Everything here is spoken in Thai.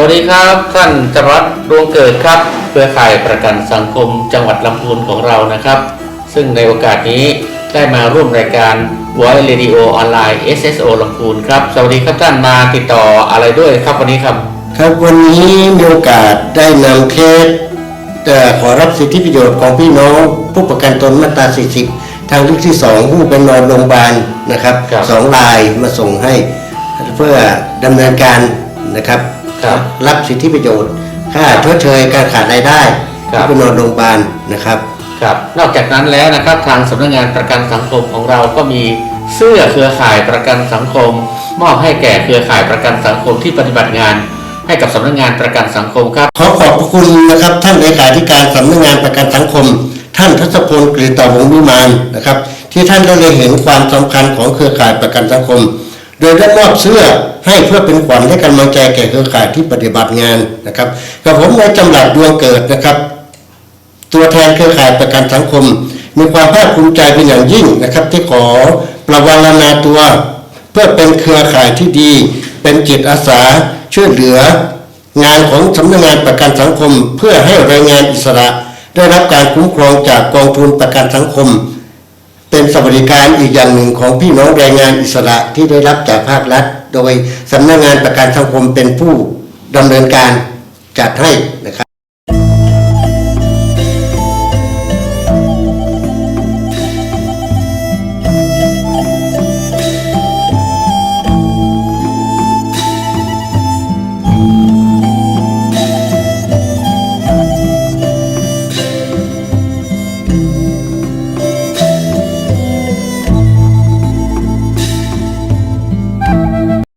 วัสดีครับ ท่านจรัสดวงเกิดครับเครือข่ายประกันสังคมจังหวัดลำพูนของเรานะครับ ซึ่งในโอกาสนี้ได้มาร่วมรายการ Voice Radio ออนไลน์ SSO ลำพูนครับ สวัสดีครับท่านมาติดต่ออะไรด้วยครับวันนี้ครับ ครับวันนี้มีโอกาสได้นำเคสเอ่อขอรับสิทธิประโยชน์ของพี่น้อง ผู้ประกันตนมาตรา 40 ทางลึกที่ 2 ผู้เป็นนอนโรงพยาบาลนะครับครับสองรายมาส่งให้เพื่อดำเนินการนะครับ ครับรับสิทธิประโยชน์ ค่าชดเชยการขาดรายได้ครับผู้เป็นนอนโรงพยาบาลนะครับครับนอกจากนั้นแล้วนะครับทางสำนักงานประกันสังคมของเราก็มีเสื้อเครือข่ายประกันสังคม มอบให้แก่เครือข่ายประกันสังคมที่ปฏิบัติงาน ให้กับสำนักงานประกันสังคมครับ ขอขอบพระคุณนะครับ ท่านเลขาธิการสำนักงานประกันสังคม ท่านทศพลกฤษตาวงศ์วิมานนะครับ ที่ท่านได้เลยเห็นความสำคัญของเครือข่ายประกันสังคม โดยได้มอบเสื้อให้เพื่อเป็นขวัญและกำลังใจแก่เครือข่ายที่ปฏิบัติงานนะครับกับผมนายจำหลัดดวงเกิดนะครับ ตัวแทนเครือข่ายประกันสังคม มีความภาคภูมิใจเป็นอย่างยิ่งนะครับ ที่ขอประวารณาตัว เพื่อเป็นเครือข่ายที่ดี เป็นจิตอาสาช่วยเหลือ งานของสำนักงานประกันสังคม เพื่อให้แรงงานอิสระ ได้รับการคุ้มครองจากกองทุนประกันสังคม เป็นสวัสดิการอีกอย่างหนึ่งของพี่น้องแรงงานอิสระที่ได้รับจากภาครัฐ โดยสำนักงานประกันสังคมเป็นผู้ดำเนินการจัดให้นะครับ